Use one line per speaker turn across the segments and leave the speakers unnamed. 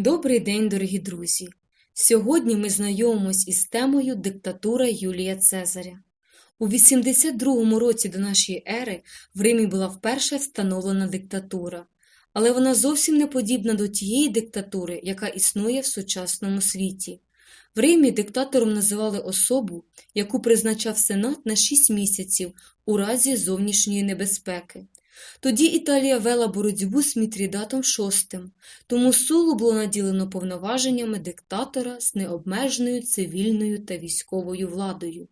Добрий день, дорогі друзі! Сьогодні ми знайомимось із темою Диктатура Юлія Цезаря. У 82 році до нашої ери в Римі була вперше встановлена диктатура, але вона зовсім не подібна до тієї диктатури, яка існує в сучасному світі. В Римі диктатором називали особу, яку призначав Сенат на 6 місяців у разі зовнішньої небезпеки. Тоді Італія вела боротьбу з Мітрідатом VI, тому Сулу було наділено повноваженнями диктатора з необмеженою цивільною та військовою владою.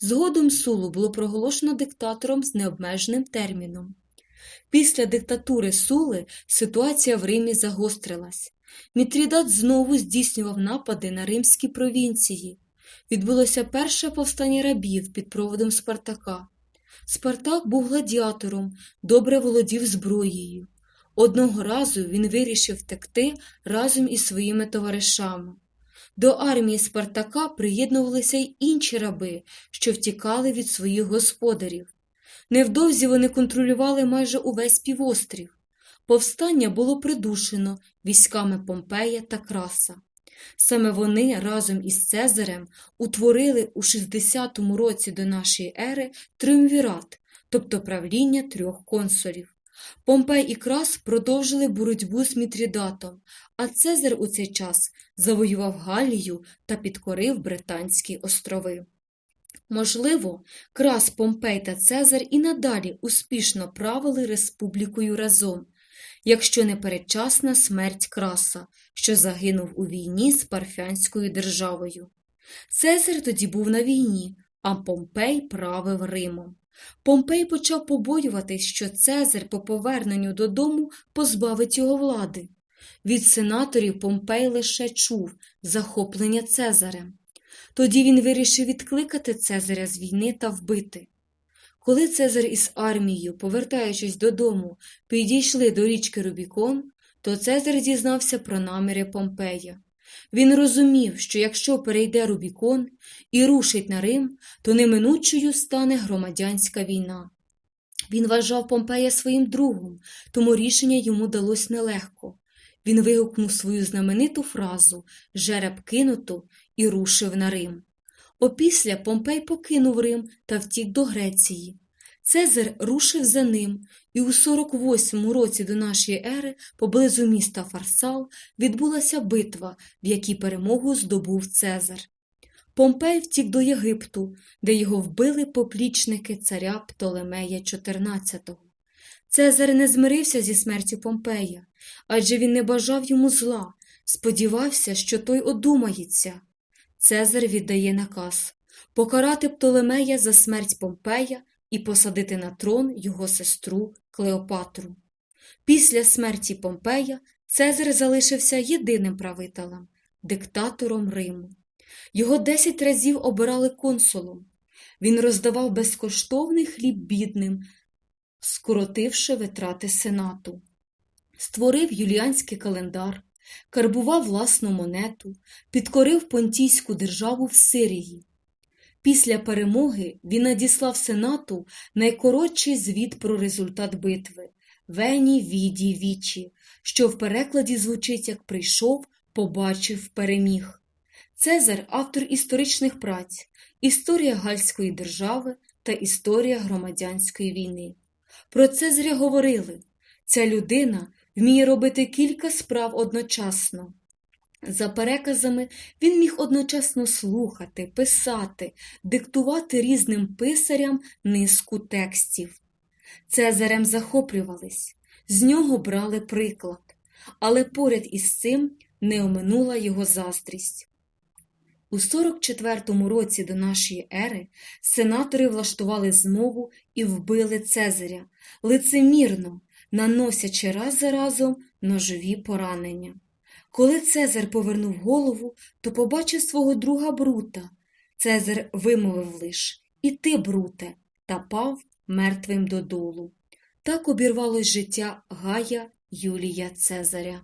Згодом Сулу було проголошено диктатором з необмеженим терміном. Після диктатури Сули ситуація в Римі загострилась. Мітрідат знову здійснював напади на римські провінції. Відбулося перше повстання рабів під проводом Спартака. Спартак був гладіатором, добре володів зброєю. Одного разу він вирішив втекти разом із своїми товаришами. До армії Спартака приєднувалися й інші раби, що втікали від своїх господарів. Невдовзі вони контролювали майже увесь півострів. Повстання було придушено військами Помпея та Краса. Саме вони разом із Цезарем утворили у 60-му році до нашої ери триумвірат, тобто правління трьох консулів. Помпей і Крас продовжили боротьбу з Мітрідатом, а Цезар у цей час завоював Галію та підкорив Британські острови. Можливо, Крас, Помпей та Цезар і надалі успішно правили республікою разом, якщо не передчасна смерть Краса, що загинув у війні з Парфянською державою. Цезар тоді був на війні, а Помпей правив Римом. Помпей почав побоюватись, що Цезар по поверненню додому позбавить його влади. Від сенаторів Помпей лише чув захоплення Цезарем. Тоді він вирішив відкликати Цезаря з війни та вбити. Коли Цезар із армією, повертаючись додому, підійшли до річки Рубікон, то Цезар дізнався про наміри Помпея. Він розумів, що якщо перейде Рубікон і рушить на Рим, то неминучою стане громадянська війна. Він вважав Помпея своїм другом, тому рішення йому далось нелегко. Він вигукнув свою знамениту фразу «Жереб кинуто» і рушив на Рим. Опісля Помпей покинув Рим та втік до Греції. Цезар рушив за ним, і у 48 році до нашої ери поблизу міста Фарсал відбулася битва, в якій перемогу здобув Цезар. Помпей втік до Єгипту, де його вбили поплічники царя Птолемея XIV. Цезар не змирився зі смертю Помпея, адже він не бажав йому зла, сподівався, що той одумається. Цезар віддає наказ покарати Птолемея за смерть Помпея і посадити на трон його сестру Клеопатру. Після смерті Помпея Цезар залишився єдиним правителем, диктатором Риму. Його десять разів обирали консулом. Він роздавав безкоштовний хліб бідним, скоротивши витрати сенату. Створив юліанський календар, карбував власну монету, підкорив понтійську державу в Сирії. Після перемоги він надіслав Сенату найкоротший звіт про результат битви Вені Віді Вічі, що в перекладі звучить як прийшов, побачив, переміг. Цезар автор історичних праць, Історія Гальської держави та Історія громадянської війни. Про Цезаря говорили ця людина вміє робити кілька справ одночасно. За переказами, він міг одночасно слухати, писати, диктувати різним писарям низку текстів. Цезарем захоплювались, з нього брали приклад, але поряд із цим не оминула його заздрість. У 44-му році до нашої ери сенатори влаштували змову і вбили Цезаря лицемірно, наносячи раз за разом ножові поранення. Коли Цезар повернув голову, то побачив свого друга Брута. Цезар вимовив лиш І ти, Бруте, та пав мертвим додолу. Так обірвалось життя Гая Юлія Цезаря.